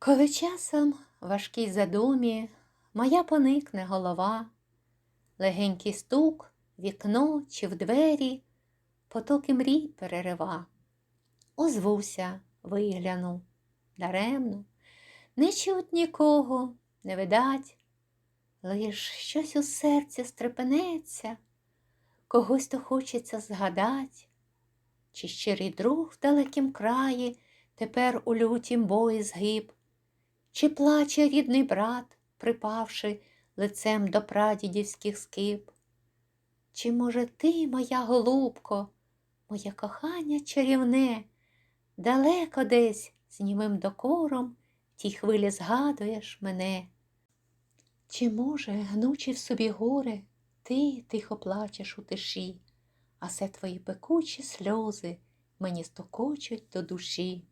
Коли часом важкій задумі моя поникне голова, легенький стук, вікно чи в двері, потоки мрій перерива. Озвуся, вигляну, даремно, не чуть нікого, не видать, лиш щось у серці стрепенеться, когось то хочеться згадать, чи щирий друг в далекім краї тепер у лютім бої згиб, чи плаче рідний брат, припавши лицем до прадідівських скип? Чи, може, ти, моя голубко, моє кохання чарівне, далеко десь з німим докором тій хвилі згадуєш мене? Чи, може, гнучи в собі горе, ти тихо плачеш у тиші, а все твої пекучі сльози мені стокочуть до душі?